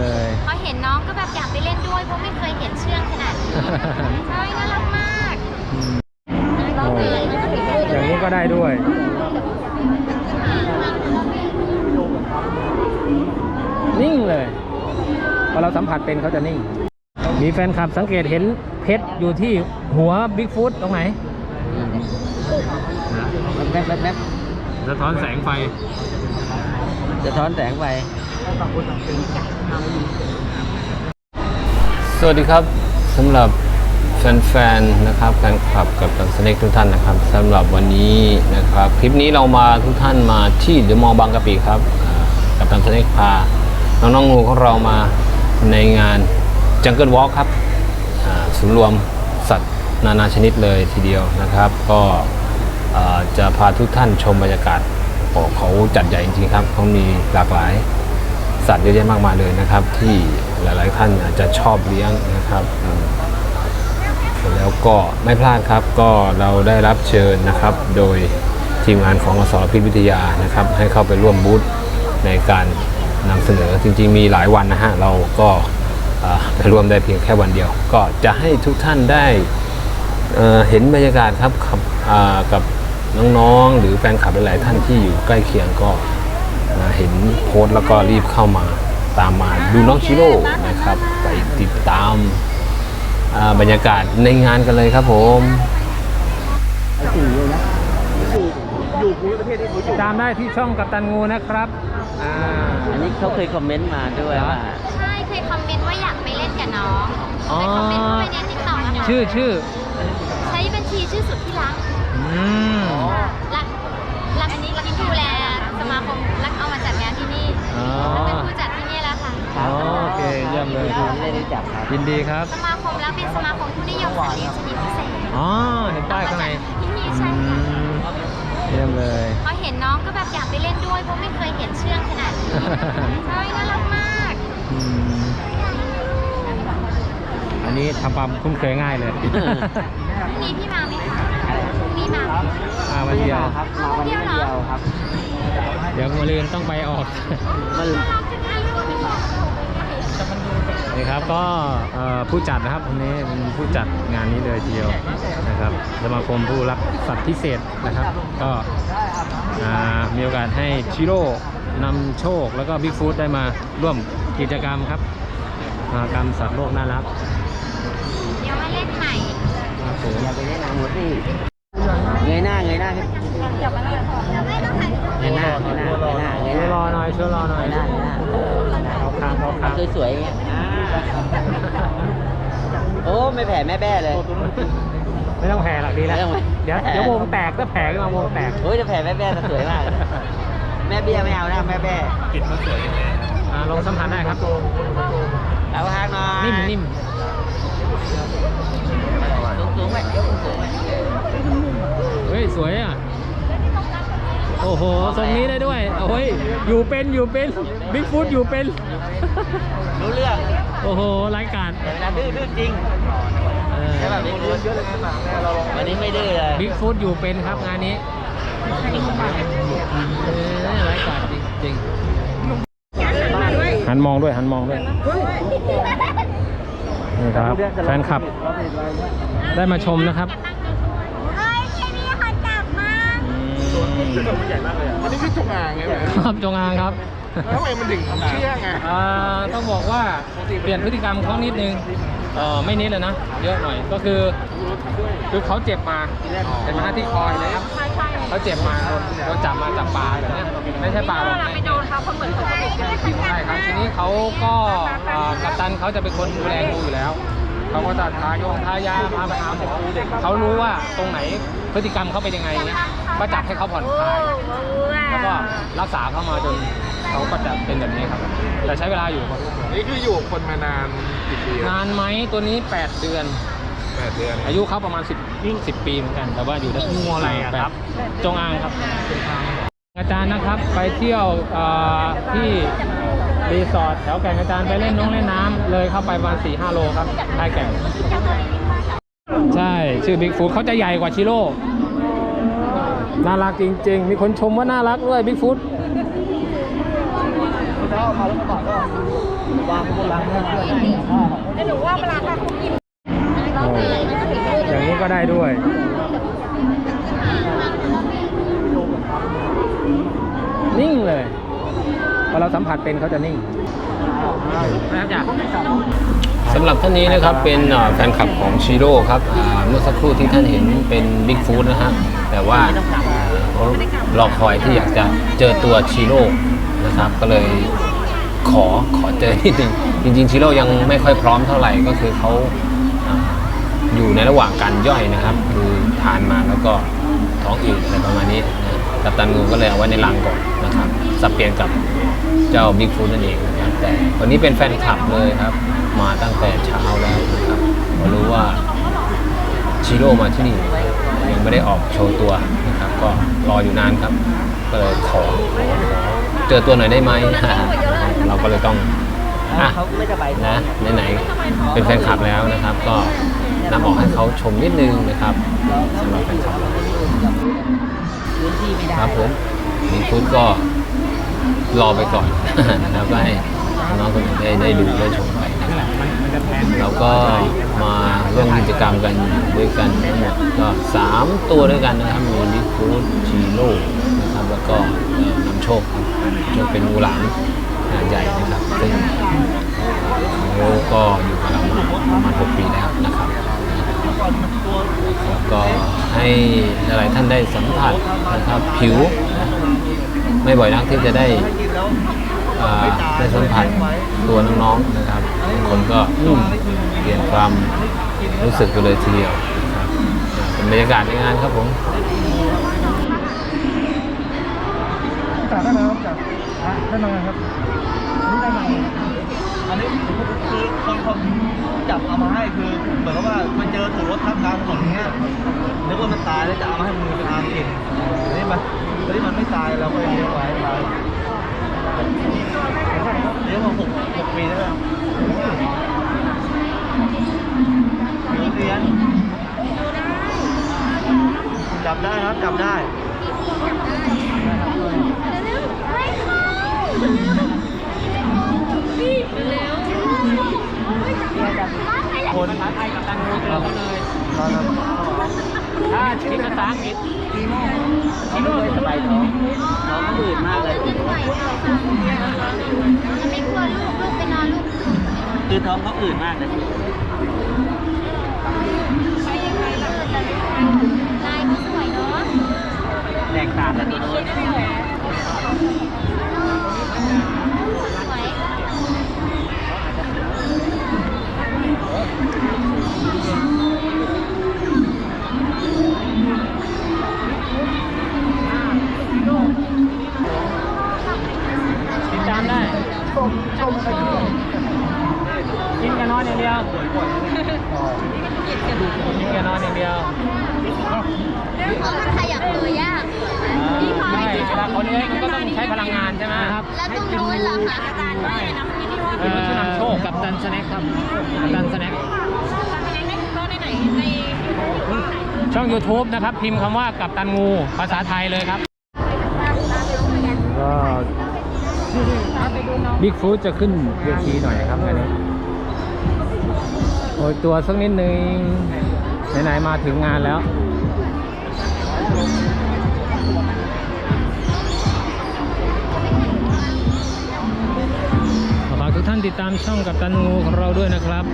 เลย พอเห็นน้องก็แบบอยากไปเล่นด้วยเพราะไม่เคยเห็นเชื่องขนาดนี้ใช่น่ารักมากอืมโอ้อย่างนี้ก็ได้ด้วยนิ่งเลยพอเราสัมผัสเป็นเขาจะนิ่ง มีแฟนคลับสังเกตเห็นเพชรอยู่ที่หัวบิ๊กฟุตตรงไหนแป๊บแป๊บแป๊บสะท้อนแสงไฟจะท้อนแสงไปสวัสดีครับสำหรับแฟนๆนะครับแฟนคลับกับตันสเน็กทุกท่านนะครับสำหรับวันนี้นะครับคลิปนี้เรามาทุกท่านมาที่เดอะมอลล์บางกะปิครับกับตันสเน็กพาน้องๆงูของเรามาในงานจังเกิลวอล์กครับอ่าศูนย์รวมสัตว์นานาชนิดเลยทีเดียวนะครับ ก็อ่าจะพาทุกท่านชมบรรยากาศโอ้เขาจัดใหญ่จริงๆครับเขามีหลากหลาย สัตว์เยอะแยะมากมายเลยนะครับ ที่หลาย ๆ ท่านอาจจะชอบเลี้ยงนะครับแล้วก็ไม่พลาดครับก็เราได้รับเชิญนะครับ โดยทีมงานของอสรพิษวิทยานะครับ ให้เข้าไปร่วมบูธในการนำเสนอจริง ๆ มีหลายวันนะฮะเราก็ไปร่วมได้เพียงแค่วันเดียว ก็จะให้ทุกท่านได้เเห็นบรรยากาศครับกับน้องๆ หรือแฟนคลับหลายๆท่านที่อยู่ใกล้เคียงก็ เห็นโพสต์แล้วก็รีบเข้ามาตามมาดูน้องชิโร่นะครับ ไปติดตามอ่าบรรยากาศในงานกันเลยครับผมติดตามได้ที่ช่องกัปตันงูนะครับอ่าอันนี้เขาเคยคอมเมนต์มาด้วยเหรอว่าใช่เคยคอมเมนต์ว่าอยากไปเล่นกับน้องอ๋อเคยคอมเมนต์เข้าไปในติ๊กต็อกนะคะชื่อชื่อใช้บัญชีชื่อสุดที่รักอืม ยินดีครับ สมาคมแล้วเป็นสมาคมผู้นิยมสัตว์เลี้ยงชนิดพิเศษอ๋อเห็นป้ายข้างในที่นี่อืใช่ค่ะมเยี่ยมเลยพอเห็นน้องก็แบบอยากไปเล่นด้วยเพราะไม่เคยเห็นเชื่องขนาดนี้ใช่น่ารักมากอืมอันนี้ทำความคุ้นเคยง่ายเลยพรุ่งนี้พี่มาไหมคะพรุ่งนี้มาไหมมาวันเดียวครับมาวันนี้วันเดียวครับเดี๋ยวมาลืนต้องไปออกมัน นี่ครับก็เอ่อผู้จัดนะครับคนนี้เป็นผู้จัดงานนี้เลยทีเดียวนะครับสมาคมผู้รักสัตว์พิเศษนะครับ ก็อ่ามีโอกาสให้ชิโร่นำโชคแล้วก็บิ๊กฟูดได้มาร่วมกิจกรรมครับมหากรรมสัตว์โลกน่ารักเดี๋ยวมาเล่นใหม่ครับผมอย่าไปแนะนำหมดสิเงยหน้าเงยหน้าครับเดี๋ยวมาเล่นไม่ต้องถ่ายเงยหน้าเงยหน้าเงยหน้าเงยหช่วยรน้าอหน่อยช่วยรอหน่อยเงยหน้า เงยหน้าเอาค้างเอาค้างเอาสวยๆอย่างเงี้ยอ่าโอ้ไม่แผ่แม่แบ้เลย ไม่ต้องแผ่หรอกดีแล้วไม่ต้องแผ่เดี๋ยวเดี๋ยววงแตกถ้าแผ่ขึ้นมาวงแตกโอ้ยจะแผ่แม่แบ้จะสวยมาก แม่เบี้ยไม่เอานะแม่แบ้อ่าลองสัมผัสได้ครับเอาทางหน่อยนิ่มนิ่มสูงสูงๆไว้ยกสูงๆไว้เฮ้ยสวยอะ โอ้โหทรงนี้ได้ด้วยโอ้ยอยู่เป็นอยู่เป็นบิ๊กฟุตอยู่เป็น รู้เรื่องโอ้โหรายการแต่เวลาดื้อดื้อจริงใช่ป่ะบิ๊กฟุตวันนี้ไม่ดื้อเลยบิ๊กฟุตอยู่เป็นครับงานนี้เออรายการจริงจริงหันมองด้วยหันมองด้วยนี่ครับแฟนคลับได้มาชมนะครับ อันนี้คือจงอางไงแหมครับจงอางครับแล้วทำไมมันถึงเชื่องไงอ่าต้องบอกว่าเปลี่ยนพฤติกรรมเขานิดนึงเออไม่นิดเลยนะ เยอะหน่อยก็คือคือเขาเจ็บมาเป็นมาที่คอยนะครับเขาเจ็บมาโดนโดนจับมาจากปลาแบบเนี้ยไม่ใช่ปลาหรอกไปโดนเขาเขาเหมือนเขาเป็นใช่ไหมใช่ครับทีนี้เขาก็อ่ากัปตันเขาจะเป็นคนดูแลงูอยู่แล้ว เขาก็จะทายงทายาพาไปหาหมอเขารู้ว่าตรงไหนพฤติกรรมเขาเป็นยังไงเนี่ยก็จับให้เขาผ่อนคลายแล้วก็รักษาเข้ามาจนเขาก็จะเป็นแบบนี้ครับ แต่ใช้เวลาอยู่ครับนี่คืออยู่กับคนมานานกี่ปีนานไหมตัวนี้ 8 เดือนแปดเดือน อายุเขาประมาณ 10 10 ปีเหมือนกัน แต่ว่าอยู่ได้งูอะไรครับ จงอางครับ อาจารย์นะครับไปเที่ยวเอ่อที่ รีสอร์ทแถวแก่งอาจารย์ไปเล่นน้องเล่นน้ำเลยเข้าไปประมาณ4-5 โลครับท้ายแก่ง ใช่ชื่อบิ๊กฟูดเขาจะใหญ่กว่าชิโร่น่ารักจริง ๆ มีคนชมว่าน่ารักด้วยบิ๊กฟูดโอ้อย่างนี้ก็ได้ด้วยนิ่งเลย อเราสัมผัสเป็นเขาจะนิ่งนะครับจ้ะสำหรับท่านนี้นะครับเป็นเอ่อแฟนคลับของชิโร่ครับอ่าเมื่อสักครู่ที่ท่านเห็นเป็นบิ๊กฟู t นะฮะแต่ว่าเขารอคอยที่อยากจะเจอตัวชิโร่นะครับ ก็เลยขอขอเจอนิดนึงจริงๆชิโร่ยังไม่ค่อยพร้อมเท่าไหร่ก็คือเขาอ่าอยู่ในระหว่างการย่อยนะครับ คือทานมาแล้วก็ท้องอืดอะไรประมาณนี้นะกัปตันงูก็เลยเอาไว้ในรังก่อนนะครับ สับเปลี่ยนกับเจ้าบิ๊กฟูนั่นเองนะครับแต่วันนี้เป็นแฟนคลับเลยครับ มาตั้งแต่เช้าแล้วนะครับพอรู้ว่าชิโร่มาที่นี่ยังไม่ได้ออกโชว์ตัวนะครับ ก็รออยู่นานครับก็เลยขอขอขอเจอตัวหน่อยได้ไหมเราก็เลยต้องอะนะไหนๆเป็นแฟนคลับแล้วนะครับ ก็นำออกให้เขาชมนิดนึงนะครับสำหรับแฟนคลับเราครับผมบิ๊กฟู t ก็ รอไปก่อนแล้วก็ให้น้องคนอื่นได้ได้ดูได้ชมไปนะครับเราก็มาร่วมกิจกรรมกันด้วยกันทั้งหมดก็3ตัวด้วยกันนะครับมีดิฟูดชีโร่นะครับแล้วก็นำโชคครับโชคเป็นงูหลามขนาดใหญ่นะครับซึ่งเขก็อยู่กับเรามาประมาณ6ปีแล้วนะครับแล้วก็ให้หลายท่านได้สัมผัสนะครับผิวนะ ไม่บ่อยนักที่จะได้ได้สัมผัสตัวน้องๆนะครับคนก็เปลี่ยนความรู้สึกไปเลยทีเดียวนะครับเป็นบรรยากาศในงานครับผมจากได้ไหมครับจากได้มครับอันนี้ได้มอันนี้คือคนเขาจับเอามาให้คือเหมือนกับว่ามันเจอถูกรถทับกลางถนนเงี้ยนึกว่ามันตายแล้วจะเอามาให้มือทางกินนี่มัน ตอนนี้มันไม่ตายเราก็ยังเลี้ยงไว้ไว้เลี้ยงมาหกหกปีแล้วมีเรียนจับได้ครับจับได้คนท้าทยกับตันงูเจอเขาเลย ถ้าชื่อภาษาอังกฤษเขาไม่เคยสบายท้องท้องอืดมากเลยมันไม่กลัวลูกลูกไปนอนลูกคือท้องเขาอืดมากเลย ย่างเดียวเขามันขยับตัวยากใช่เวลาเขาเลี้ยงมันก็ต้องใช้พลังงานใช่ไหมครับแล้วตรงนู้นล่ะคะอาจารย์ว่าอะไรนะเมื่อกี้ที่ว่าเป็นรถชื่อนำโชคกับตันสแน็คครับกับตันสแน็คก็ในไหนในช่อง YouTube นะครับ พิมพ์คำว่ากับตันงูภาษาไทยเลยครับก็บิ๊กฟู t จะขึ้นเวทีหน่อยนะครับอันนี้โอยตัวสักนิดนึง ไหนๆมาถึงงานแล้วฝากทุกท่านติดตามช่องกับตันงูของเราด้วยนะครับ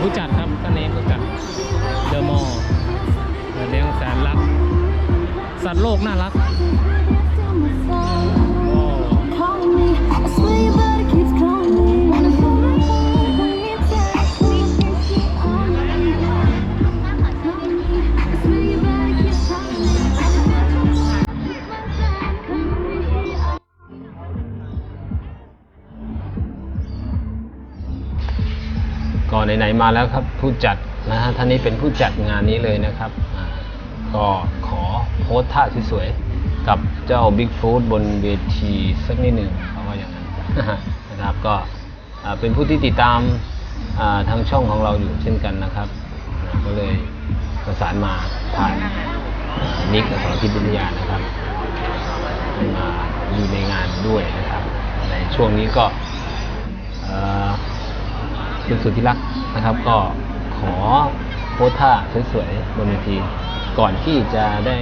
ผู้จัดครับท่านนี้ผู้จัดเดอะมอลเลี้ยงแสนรัก สัตว์โลกน่ารัก มาแล้วครับผู้จัดนะฮะท่านนี้เป็นผู้จัดงานนี้เลยนะครับ ก็ขอโพสท่าสวยๆกับเจ้าบิ๊กฟู t บนเวทีสักนิดหนึ่งเขาว่าอย่างนั้นนะครับก็เป็นผู้ที่ติดตามทางช่องของเราอยู่เช่นกันนะครับ ก็เลยประสานมาผ่านนิกกับสารพิษวิทยานะครับมาอยู่ในงานด้วยนะครับ ในช่วงนี้ก็เอ่อคุณสุธิรัก นะครับ ก็ขอโพสท่าสวยๆบนเวที ก่อนที่จะได้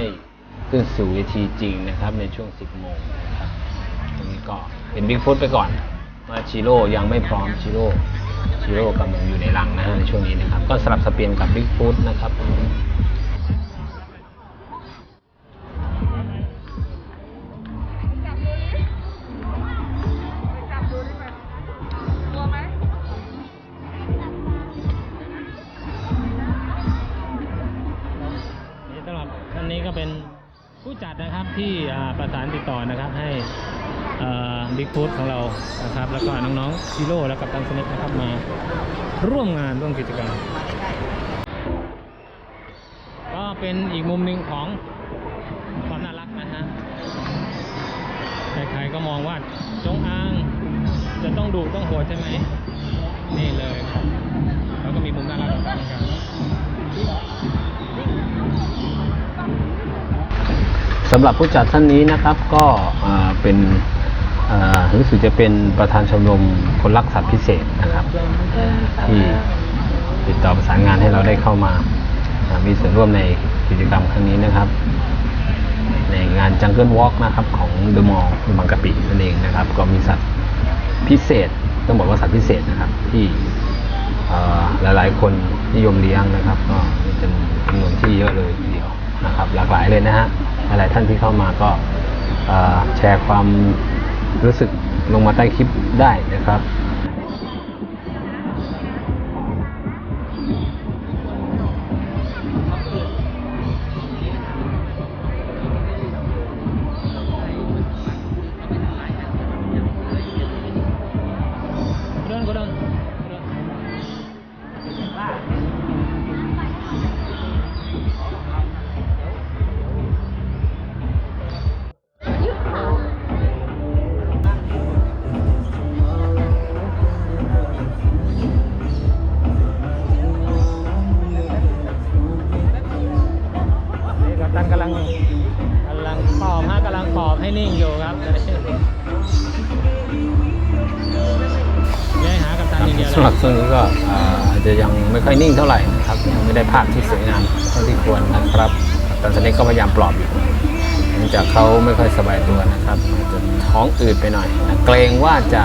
ขึ้นสู่เวทีจริงนะครับ ในช่วง 10 โมงนะครับตรงนี้ก็เป็นบิ๊กฟุตไปก่อนมาชิโร่ยังไม่พร้อมชิโร่ชิโร่กำลังอยู่ในรังนะฮะในช่วงนี้นะครับ ก็สลับสเปลี่ยนกับบิ๊กฟุตนะครับ บิ๊กฟูดของเรานะครับ แล้วก็น้องๆซีโร่และกับตันสเน็กนะครับมาร่วมงานร่วมกิจกรรม ก็เป็นอีกมุมหนึ่งของความน่ารักนะฮะใครๆก็มองว่าจงอางจะต้องดุต้องโหดใช่ไหมนี่เลยครับแล้วก็มีมุมน่ารักของเขาเหมือนกัน สำหรับผู้จัดท่านนี้นะครับก็เป็นรู้สึกจะเป็นประธานชมรมคนรักสัตว์พิเศษนะครับที่ติดต่อประสานงานให้เราได้เข้ามา มีส่วนร่วมในกิจกรรมครั้งนี้นะครับ ในงาน Jungle Walk นะครับของ The Mall บางกะปินั่นเองนะครับ ก็มีสัตว์พิเศษต้องบอกว่าสัตว์พิเศษนะครับที่หลายๆ คนนิยมเลี้ยงนะครับ ก็เป็นจำนวนที่เยอะเลยทีเดียวนะครับ หลากหลายเลยนะฮะ หลายท่านที่เข้ามาก็แชร์ความรู้สึกลงมาใต้คลิปได้นะครับ จจะยังไม่ค่อยนิ่งเท่าไหร่นะครับยังไม่ได้ภาพที่สวยงามเท่าที่ควรนะครับตอนนี้ก็พยายามปลอบอยู่เนื่องจากเขาไม่ค่อยสบายตัวนะครับอาจจะท้องอืดไปหน่อยนะเกรงว่าจะ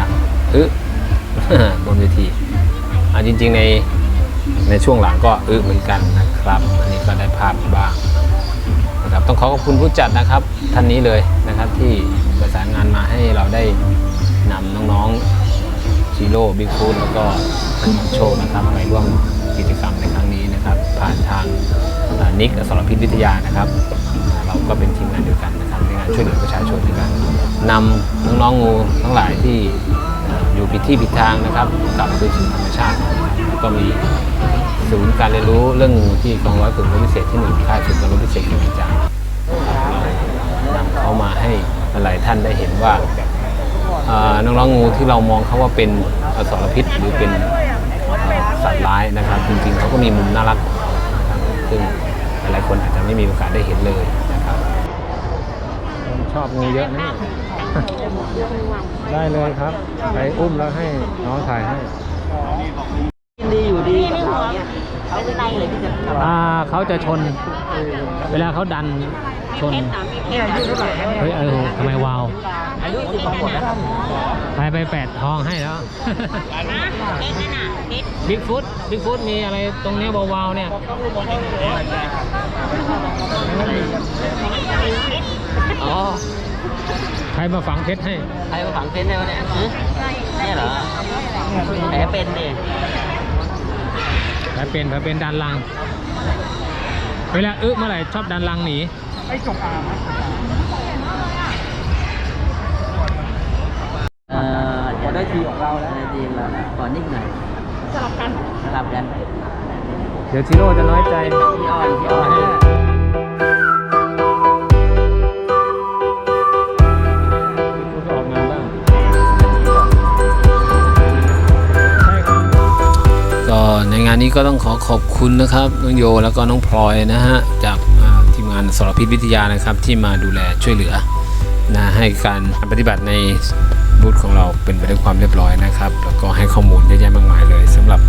อึบนเวทีอ่าจริง ๆ ในในช่วงหลังก็อึเหมือนกันนะครับอันนี้ก็ได้ภาพบ้างนะครับต้องขอขอบคุณผู้จัดนะครับท่านนี้เลยนะครับที่ประสานงานมาให้เราได้นำน้องๆ ซีโร่บิ๊กฟูดแล้วก็โชว์นะครับไปร่วมกิจกรรมในครั้งนี้นะครับ ผ่านทางนิกอสรพิษวิทยานะครับ เราก็เป็นทีมงานเดียวกันนะครับในงานช่วยเหลือประชาชนในการนำน้องๆงูทั้งหลายที่อยู่ผิดที่ผิดทางนะครับกลับคืนสู่ธรรมชาติก็มีศูนย์การเรียนรู้เรื่องงูที่กองร้อยฝึกรบพิเศษที่หนึ่งค่ายฝึกรบพิเศษกิจจางนำเข้ามาให้หลายท่านได้เห็นว่า น้องๆงูที่เรามองเขาว่าเป็นอสรพิษหรือเป็นเอ่อสัตว์ร้ายนะครับ จริงๆเขาก็มีมุมน่ารักนะครับซึ่งหลายๆคนอาจจะไม่มีโอกาสได้เห็นเลยนะครับผมชอบงูเยอะนะได้เลยครับ ไปอุ้มแล้วให้น้องถ่ายให้ดีอยู่ดีกับเราเนี่ยเขาไม่ได้เลยที่จะทอ่าเขาจะชน เวลาเขาดันชนำเนี่ยอายุเท่าไหร่แล้วเนี่ยเฮ้ยเออทำไมวาว อายุสิบสองขวบแล้วไปไปแปดทองให้แล้วบิ๊กฟุตบิ๊กฟุตมีอะไรตรงเนี้ยวาวๆเนี่ยอ๋อใครมาฝังเพชรให้ ใครมาฝังเพชรได้วะเนี่ยฮะเนี่ยเหรอแผลเป็นดิแผลเป็นแผลเป็นดันลัง เวลาอึเมื่อไหร่ชอบดันลังหนีเได้ทีของเราแล้วได้ทีแล้วขอนิ่งหน่อยสลับกันสลับกันเดี๋ยวชิโร่จะน้อยใจ พี่อ้อนพี่อ้อนคุณก็ออกงานบ้างใช่ครับก็ในงานนี้ก็ต้องขอขอบคุณนะครับน้องโยแล้วก็น้องพลอยนะฮะจากอ่าทีมงานานสรพิษวิทยานะครับที่มาดูแลช่วยเหลือนะให้การปฏิบัติใน บูธของเราเป็นไปด้วยความเรียบร้อยนะครับ แล้วก็ให้ข้อมูลเยอะแยะมากมายเลยสำหรับ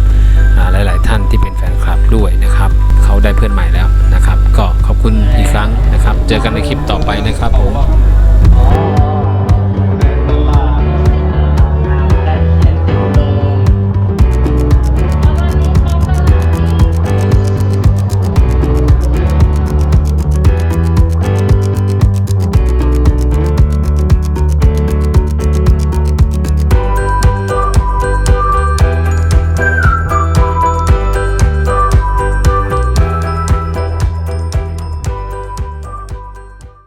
อ่าหลาย ๆ ท่านที่เป็นแฟนคลับด้วยนะครับ เขาได้เพื่อนใหม่แล้วนะครับ ก็ขอบคุณอีกครั้งนะครับ เจอกันในคลิปต่อไปนะครับผม